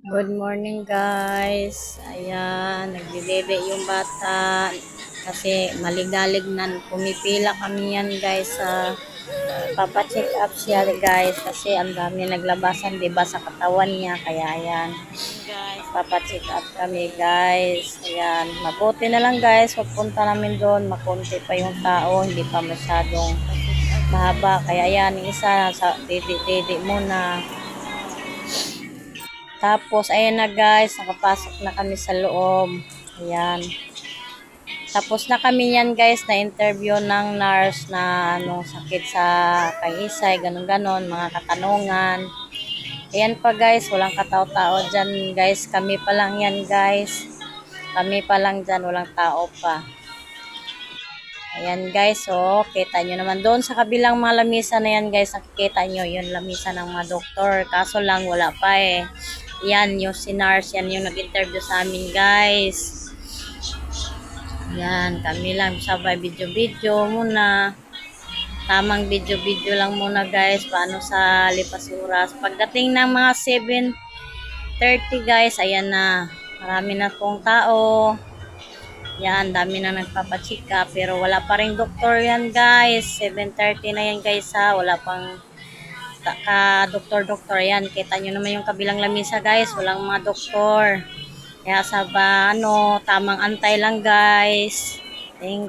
Good morning guys. Ayan, nagbibebe yung bata. Kasi maligdalig na pumipila kami yan guys sa papacheck up siya guys. Kasi ang dami naglabasan 'di ba sa katawan niya. Kaya ayan papacheck up kami guys. Ayan mabuti na lang guys. Pagpunta namin doon makunti pa yung tao hindi pa masyadong mahaba. Kaya ayan isa sa didi-didi muna tapos, ayan na guys, nakapasok na kami sa loob. Ayan. Tapos na kami yan guys, na interview ng nurse na ano, sakit sa kay Isay, ganun ganon mga katanungan. Ayan pa guys, walang katao-tao dyan guys. Kami pa lang yan guys. Kami pa lang dyan, walang tao pa. Ayan guys, so kita nyo naman doon sa kabilang mga lamisa na yan guys, nakikita nyo yun lamisa ng mga doktor. Kaso lang wala pa eh. Yan, yung si Nars, yan yung nag-interview sa amin, guys. Yan, kami lang sabay video-video muna. Tamang video-video lang muna, guys. Paano sa Lipasuras. Pagdating ng mga 7.30, guys, ayan na. Marami na pong tao. Yan, dami na nagpapachika. Pero wala pa rin doktor yan, guys. 7.30 na yan, guys, ha. Wala pang ka doktor-doktor yan. Kita nyo naman yung kabilang lamisa guys. Walang mga doktor. Kaya sa ano, tamang antay lang guys. Thank